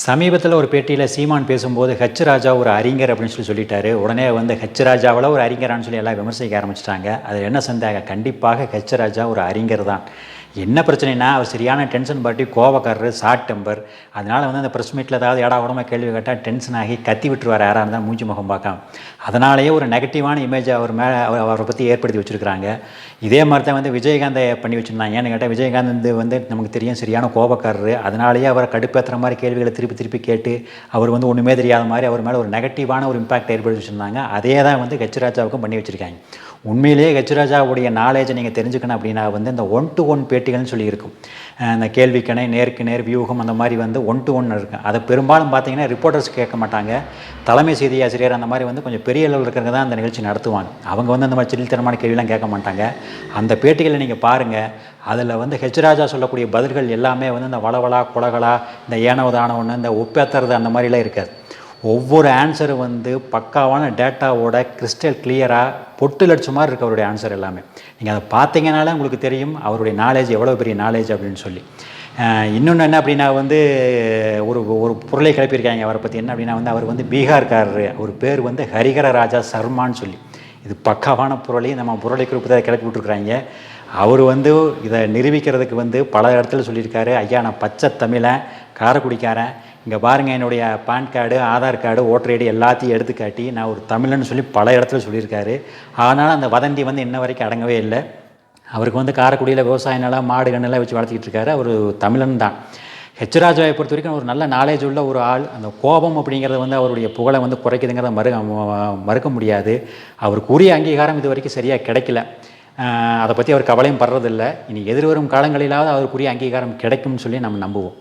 சமீபத்தில் ஒரு பேட்டியில் சீமான் பேசும்போது ஹச் ராஜா ஒரு அறிஞர் அப்படின்னு சொல்லி சொல்லிட்டாரு. உடனே வந்து ஹச் ராஜாவில் ஒரு அறிஞரான்னு சொல்லி எல்லாம் விமர்சிக்க ஆரம்பிச்சிட்டாங்க. அதில் என்ன சந்தேகம்? கண்டிப்பாக ஹச் ராஜா ஒரு அறிஞர் தான். என்ன பிரச்சனைனா அவர் சரியான டென்ஷன் பாட்டி கோவக்காரரு ஷார்ட் டெம்பர் அதனால் வந்து அந்த ப்ரெஸ் மீட்டில் ஏதாவது ஏடா உடம்பு கேள்வி கேட்டால் டென்ஷன் ஆகி கத்தி விட்டுருவார் யாராக இருந்தால் மூஞ்சி முகம் பார்க்காம. அதனாலேயே ஒரு நெகட்டிவான இமேஜ் அவர் மேலே அவரை பற்றி ஏற்படுத்தி வச்சுருக்காங்க இதே மாதிரி தான் வந்து விஜயகாந்தை பண்ணி வச்சுருந்தாங்க. ஏன்னு கேட்டால் விஜயகாந்த் வந்து நமக்கு தெரியும் சரியான கோபக்காரரு அதனாலேயே அவரை கடுப்பேற்றுற மாதிரி கேள்விகளை திருப்பி திருப்பி கேட்டு அவர் வந்து ஒன்றுமே தெரியாத மாதிரி அவர் மேலே ஒரு நெகட்டிவான ஒரு இம்பாக்ட் ஏற்படுத்தி வச்சுருந்தாங்க. அதே தான் வந்து கச்சிராஜாவுக்கும் பண்ணி வச்சுருக்காங்க. உண்மையிலேயே கச்சிராஜாவுடைய நாலேஜை நீங்கள் தெரிஞ்சுக்கணும் அப்படின்னா வந்து இந்த ஒன் டு ஒன் பேட்டிகள்னு சொல்லி இருக்கும். இந்த கேள்விக்கணை நேருக்கு நேர் வியூகம் அந்த மாதிரி வந்து ஒன் டு ஒன் இருக்கும். அதை பெரும்பாலும் பார்த்தீங்கன்னா ரிப்போர்ட்டர்ஸ் கேட்க மாட்டாங்க. தலைமை செய்தி ஆசிரியர் அந்த மாதிரி வந்து கொஞ்சம் பெரிய அளவில் இருக்கிறவங்க தான் அந்த நிகழ்ச்சி நடத்துவாங்க. அவங்க வந்து அந்த மாதிரி சில்லித்தனமான கேள்விலாம் கேட்க மாட்டாங்க. அந்த பேட்டிகளை நீங்கள் பாருங்கள் அதில் வந்து ஹெச்ராஜா சொல்லக்கூடிய பதில்கள் எல்லாமே வந்து இந்த வளவலா குலகலா இந்த ஏனோ ஒன்று இந்த ஒப்பேத்துறது அந்த மாதிரிலாம் இருக்காது. ஒவ்வொரு ஆன்சரும் வந்து பக்காவான டேட்டாவோட கிறிஸ்டல் கிளியராக பொட்டு லட்சம் மாதிரி இருக்குது அவருடைய ஆன்சர் எல்லாமே. நீங்கள் அதை பார்த்தீங்கனாலே உங்களுக்கு தெரியும் அவருடைய நாலேஜ் எவ்வளோ பெரிய நாலேஜ் அப்படின்னு சொல்லி. இன்னொன்று என்ன அப்படின்னா வந்து ஒரு ஒரு பொருளை கிளப்பியிருக்காங்க. அவரை பற்றி என்ன அப்படின்னா வந்து அவர் வந்து பீகார்காரர். அவர் பேர் வந்து ஹரிகர ராஜா சர்மான்னு சொல்லி. இது பக்காவான பொருளையும் நம்ம பொருளை குறிப்பிட்டு அதை கிளப்பி விட்டுருக்குறாங்க. அவர் வந்து இதை நிரூபிக்கிறதுக்கு வந்து பல இடத்துல சொல்லியிருக்காரு. ஐயா நான் பச்சை தமிழன் காரைக்குடிக்காரன். இங்கே பாருங்கள் என்னுடைய PAN card Aadhaar card voter ID எல்லாத்தையும் எடுத்து காட்டி நான் ஒரு தமிழன்னு சொல்லி பல இடத்துல சொல்லியிருக்காரு. ஆனால் அந்த வதந்தி வந்து இன்ன வரைக்கும் அடங்கவே இல்லை. அவருக்கு வந்து காரைக்குடியில் விவசாய நிலம் மாடு கண்ணெல்லாம் வச்சு வளர்த்திக்கிட்டு இருக்காரு. அவர் தமிழன் தான். ஹெச்ராஜாவை பொறுத்த வரைக்கும் ஒரு நல்ல நாலேஜ் உள்ள ஒரு ஆள். அந்த கோபம் அப்படிங்கிறது வந்து அவருடைய புகழை வந்து குறைக்குதுங்கிறத மறு மறுக்க முடியாது. அவருக்கு உரிய அங்கீகாரம் இது வரைக்கும் சரியாக கிடைக்கல. அதை பற்றி அவர் கவலையும் படுறதில்லை. இனி எதிர்வரும் காலங்களிலாவது அவருக்குரிய அங்கீகாரம் கிடைக்கும்னு சொல்லி நம்ம நம்புவோம்.